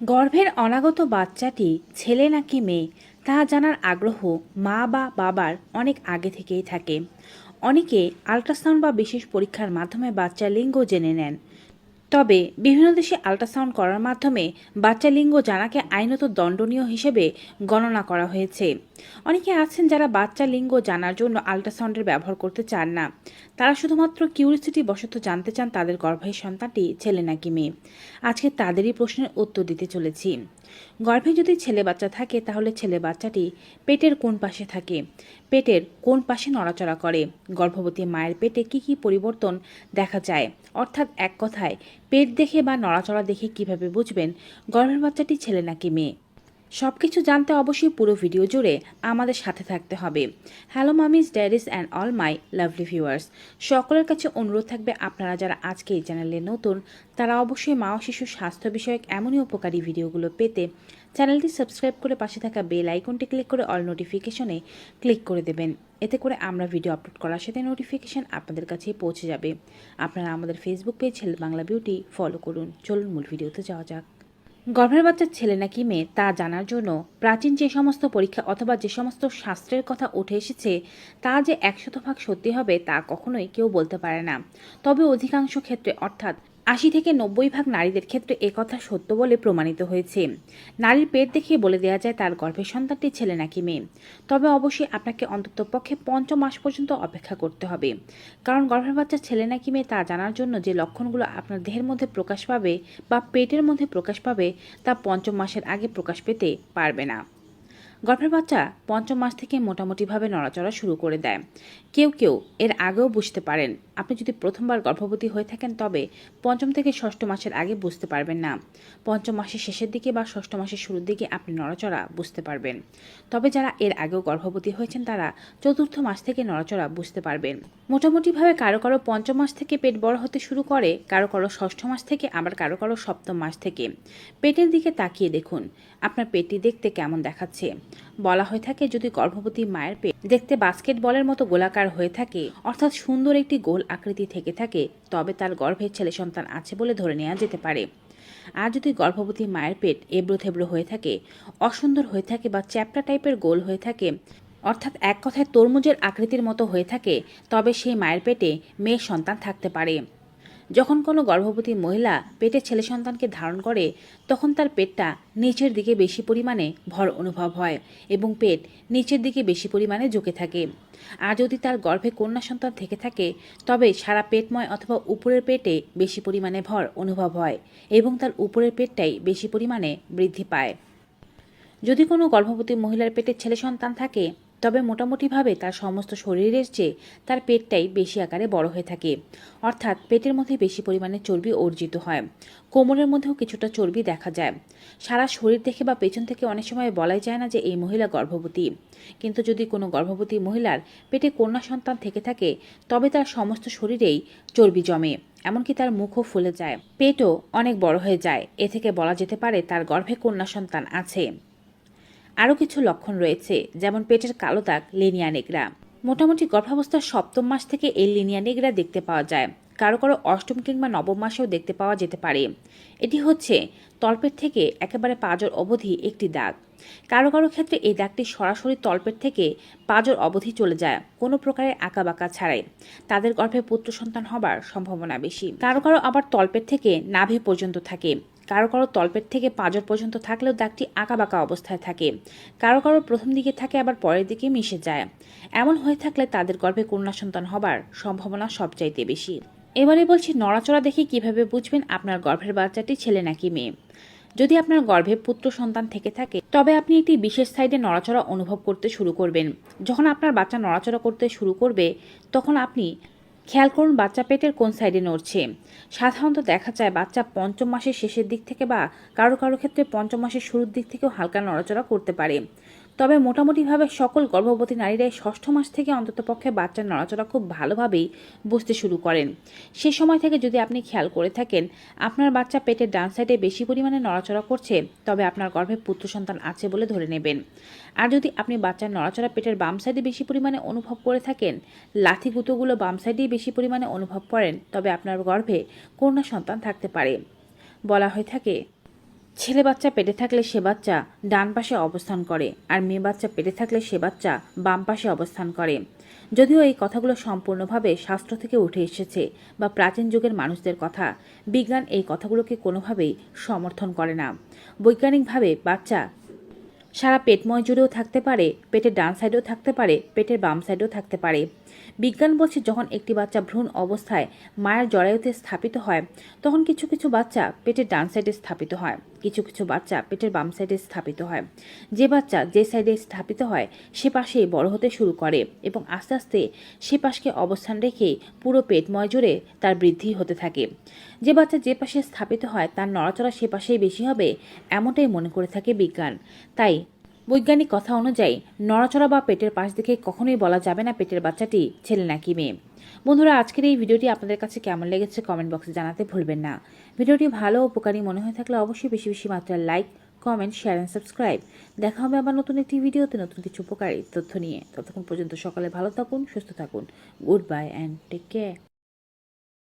গর্ভের অনাগত বাচ্চাটি ছেলে নাকি মেয়ে, তা জানার আগ্রহ মা বা বাবার অনেক আগে থেকেই থাকে। অনেকে আল্ট্রাসাউন্ড বা বিশেষ পরীক্ষার মাধ্যমে বাচ্চার লিঙ্গ জেনে নেন। তবে বিভিন্ন দেশে আল্ট্রাসাউন্ড করার মাধ্যমে বাচ্চা লিঙ্গ জানাকে আইনত দণ্ডনীয় হিসেবে গণনা করা হয়েছে। অনেকে আছেন যারা বাচ্চা লিঙ্গ জানার জন্য আল্ট্রাসাউন্ডের ব্যবহার করতে চান না। তারা শুধুমাত্র কিউরিসিটি বশত জানতে চান তাদের গর্ভের সন্তানটি ছেলে নাকি মেয়ে। আজকে তাদেরই প্রশ্নের উত্তর দিতে চলেছি। গর্ভে যদি ছেলে বাচ্চা থাকে, তাহলে ছেলে বাচ্চাটি পেটের কোন পাশে থাকে? পেটের কোন পাশে নড়াচড়া করে? গর্ভবতী মায়ের পেটে কি কি পরিবর্তন দেখা যায়? অর্থাৎ এক কথায়, পেট দেখে বা নড়াচড়া দেখে কীভাবে বুঝবেন গর্ভের বাচ্চাটি ছেলে নাকি মেয়ে? সব কিছু জানতে অবশ্যই পুরো ভিডিও জুড়ে আমাদের সাথে থাকতে হবে। Hello mummies daddies and all my lovely viewers সকলের কাছে অনুরোধ থাকবে আপনারা যারা আজকে এই চ্যানেলে নতুন, তারা অবশ্যই মা ও শিশুর স্বাস্থ্য বিষয়ক এমনই উপকারী ভিডিওগুলো পেতে চ্যানেলটি সাবস্ক্রাইব করে পাশে থাকা বেল আইকনটি ক্লিক করে অল নোটিফিকেশনে ক্লিক করে দেবেন। এতে করে আমরা ভিডিও আপলোড করার সাথে নোটিফিকেশন আপনাদের কাছেই পৌঁছে যাবে। আপনারা আমাদের ফেসবুক পেজ হেল বাংলা বিউটি ফলো করুন। চলুন মূল ভিডিওতে যাওয়া যাক। গর্ভের বাচ্চার ছেলে নাকি মেয়ে, তা জানার জন্য প্রাচীন যে সমস্ত পরীক্ষা অথবা যে সমস্ত শাস্ত্রের কথা উঠে এসেছে, তা যে একশত ভাগ সত্যি হবে তা কখনোই কেউ বলতে পারে না। তবে অধিকাংশ ক্ষেত্রে অর্থাৎ আশি থেকে নব্বই ভাগ নারীদের ক্ষেত্রে একথা সত্য বলে প্রমাণিত হয়েছে। নারীর পেট দেখে বলে দেওয়া যায় তার গর্ভের সন্তানটি ছেলে নাকি মেয়ে। তবে অবশ্যই আপনাকে অন্তত পক্ষে পঞ্চম মাস পর্যন্ত অপেক্ষা করতে হবে। কারণ গর্ভের বাচ্চা ছেলে নাকি মেয়ে তা জানার জন্য যে লক্ষণগুলো আপনার দেহের মধ্যে প্রকাশ পাবে বা পেটের মধ্যে প্রকাশ পাবে তা পঞ্চম মাসের আগে প্রকাশ পেতে পারবে না। গর্ভের বাচ্চা পঞ্চম মাস থেকে মোটামুটিভাবে নড়াচড়া শুরু করে দেয়। কেউ কেউ এর আগেও বুঝতে পারেন। আপনি যদি প্রথমবার গর্ভবতী হয়ে থাকেন, তবে পঞ্চম থেকে ষষ্ঠ মাসের আগে বুঝতে পারবেন না। পঞ্চম মাসের শেষের দিকে বা ষষ্ঠ মাসের শুরুর দিকে আপনি নড়াচড়া বুঝতে পারবেন। তবে যারা এর আগেও গর্ভবতী হয়েছেন, তারা চতুর্থ মাস থেকে নড়াচড়া বুঝতে পারবেন। মোটামুটিভাবে কারও কারও পঞ্চম মাস থেকে পেট বড় হতে শুরু করে, কারও কারও ষষ্ঠ মাস থেকে, আবার কারও কারও সপ্তম মাস থেকে। পেটের দিকে তাকিয়ে দেখুন, আপনার পেটটি দেখতে কেমন দেখাচ্ছে। বলা হয়ে থাকে, যদি গর্ভবতী মায়ের পেট দেখতে বাস্কেটবলের মতো গোলাকার হয়ে থাকে, অর্থাৎ সুন্দর একটি গোল আকৃতি থেকে থাকে, তবে তার গর্ভে ছেলে সন্তান আছে বলে ধরে নেওয়া যেতে পারে। আর যদি গর্ভবতী মায়ের পেট এবড়ো থেবড়ো হয়ে থাকে, অসুন্দর হয়ে থাকে বা চ্যাপটা টাইপের গোল হয়ে থাকে, অর্থাৎ এক কথায় তরমুজের আকৃতির মতো হয়ে থাকে, তবে সেই মায়ের পেটে মেয়ে সন্তান থাকতে পারে। যখন কোনো গর্ভবতী মহিলা পেটে ছেলে সন্তানকে ধারণ করে, তখন তার পেটটা নিচের দিকে বেশি পরিমাণে ভর অনুভব হয় এবং পেট নিচের দিকে বেশি পরিমাণে ঝুঁকে থাকে। আর যদি তার গর্ভে কন্যা সন্তান থেকে থাকে, তবে সারা পেটময় অথবা উপরের পেটে বেশি পরিমাণে ভর অনুভব হয় এবং তার উপরের পেটটাই বেশি পরিমাণে বৃদ্ধি পায়। যদি কোনো গর্ভবতী মহিলার পেটে ছেলে সন্তান থাকে তবে মোটামুটিভাবে তার সমস্ত শরীরের চেয়ে তার পেটটাই বেশি আকারে বড় হয়ে থাকে। অর্থাৎ পেটের মধ্যে বেশি পরিমাণে চর্বি অর্জিত হয়। কোমরের মধ্যেও কিছুটা চর্বি দেখা যায়। সারা শরীর দেখে বা পেছন থেকে অনেক সময় বলাই যায় না যে এই মহিলা গর্ভবতী। কিন্তু যদি কোনো গর্ভবতী মহিলার পেটে কন্যা সন্তান থেকে থাকে, তবে তার সমস্ত শরীরেই চর্বি জমে, এমনকি তার মুখও ফুলে যায়। পেটও অনেক বড় হয়ে যায়। এ থেকে বলা যেতে পারে তার গর্ভে কন্যা সন্তান আছে। আরও কিছু লক্ষণ রয়েছে, যেমন পেটের কালো দাগ, লিনিয়া নেগরা মোটামুটি গর্ভাবস্থার সপ্তম মাস থেকে এই লিনিয়া নেগরা দেখতে পাওয়া যায়। কারও কারও অষ্টম কিংবা নবম মাসেও দেখতে পাওয়া যেতে পারে। এটি হচ্ছে তলপেট থেকে একেবারে পাজর অবধি একটি দাগ। কারও কারও ক্ষেত্রে এই দাগটি সরাসরি তলপেট থেকে পাজর অবধি চলে যায়, কোনো প্রকারের আঁকাবাঁকা ছাড়াই। তাদের গর্ভে পুত্র সন্তান হবার সম্ভাবনা বেশি। কারও কারও আবার তলপেট থেকে নাভি পর্যন্ত থাকে। কারও কারও তলপেট থেকে পাঁজর পর্যন্ত থাকলেও দাগটি আঁকাবাঁকা অবস্থায় থাকে। কারও কারও প্রথম দিকে থাকে, আবার পরের দিকে মিশে যায়। এমন হয়ে থাকলে তাদের গর্ভে কন্যা সন্তান হবার সম্ভাবনা সবচাইতে বেশি। এবারে বলছি, নড়াচড়া দেখে কীভাবে বুঝবেন আপনার গর্ভের বাচ্চাটি ছেলে নাকি মেয়ে? যদি আপনার গর্ভে পুত্র সন্তান থেকে থাকে, তবে আপনি একটি বিশেষ সাইডে নড়াচড়া অনুভব করতে শুরু করবেন। যখন আপনার বাচ্চা নড়াচড়া করতে শুরু করবে, তখন আপনি খেয়াল করুন, বাচ্চা পেটের কোন সাইডে নড়ছে। সাধারণত দেখা যায় বাচ্চা পঞ্চম মাসের শেষের দিক থেকে বা কারও কারও ক্ষেত্রে পঞ্চম মাসের শুরুর দিক থেকেও হালকা নড়াচড়া করতে পারে। তবে মোটামুটিভাবে সকল গর্ভবতী নারীরাই ষষ্ঠ মাস থেকে অন্ততপক্ষে বাচ্চার নড়াচড়া খুব ভালোভাবেই বুঝতে শুরু করেন। সে সময় থেকে যদি আপনি খেয়াল করে থাকেন, আপনার বাচ্চা পেটের ডান সাইডে বেশি পরিমাণে নড়াচড়া করছে, তবে আপনার গর্ভে পুত্র সন্তান আছে বলে ধরে নেবেন। আর যদি আপনি বাচ্চার নড়াচড়া পেটের বাম সাইডে বেশি পরিমাণে অনুভব করে থাকেন, লাথি গুঁতোগুলো বাম সাইডেই বেশি পরিমাণে অনুভব করেন, তবে আপনার গর্ভে কন্যা সন্তান থাকতে পারে। বলা হয়ে থাকে ছেলে বাচ্চা পেটে থাকলে সে বাচ্চা ডান পাশে অবস্থান করে আর মেয়ে বাচ্চা পেটে থাকলে সে বাচ্চা বাম পাশে অবস্থান করে। যদিও এই কথাগুলো সম্পূর্ণভাবে শাস্ত্র থেকে উঠে এসেছে বা প্রাচীন যুগের মানুষদের কথা, বিজ্ঞান এই কথাগুলোকে কোনোভাবেই সমর্থন করে না। বৈজ্ঞানিকভাবে বাচ্চা সারা পেটময় জুড়েও থাকতে পারে, পেটের ডান সাইডেও থাকতে পারে, পেটের বাম সাইডেও থাকতে পারে। বিজ্ঞান বলছে যখন একটি বাচ্চা ভ্রূণ অবস্থায় মায়ের জরায়ুতে স্থাপিত হয়, তখন কিছু কিছু বাচ্চা পেটের ডান সাইডে স্থাপিত হয়, কিছু কিছু বাচ্চা পেটের বাম সাইডে স্থাপিত হয়। যে বাচ্চা যে সাইডে স্থাপিত হয়, সে পাশেই বড় হতে শুরু করে এবং আস্তে আস্তে সে পাশকে অবস্থান রেখে পুরো পেটময় জুড়ে তার বৃদ্ধি হতে থাকে। যে বাচ্চা যে পাশে স্থাপিত হয়, তার নড়াচড়া সে পাশেই বেশি হবে, এমনটাই মনে করে থাকে বিজ্ঞান। তাই বৈজ্ঞানিক কথা অনুযায়ী, নড়াচড়া বা পেটের পাশ দেখে কখনোই বলা যাবে না পেটের বাচ্চাটি ছেলে নাকি মেয়ে। বন্ধুরা, আজকের এই ভিডিওটি আপনাদের কাছে কেমন লেগেছে কমেন্ট বক্সে জানাতে ভুলবেন না। ভিডিওটি ভালো উপকারী মনে হয়ে থাকলে অবশ্যই বেশি বেশি মাত্রায় like, comment, share and subscribe. দেখা হবে আবার নতুন একটি ভিডিওতে নতুন কিছু উপকারী তথ্য নিয়ে। ততক্ষণ পর্যন্ত সকালে ভালো থাকুন, সুস্থ থাকুন। Goodbye and take care.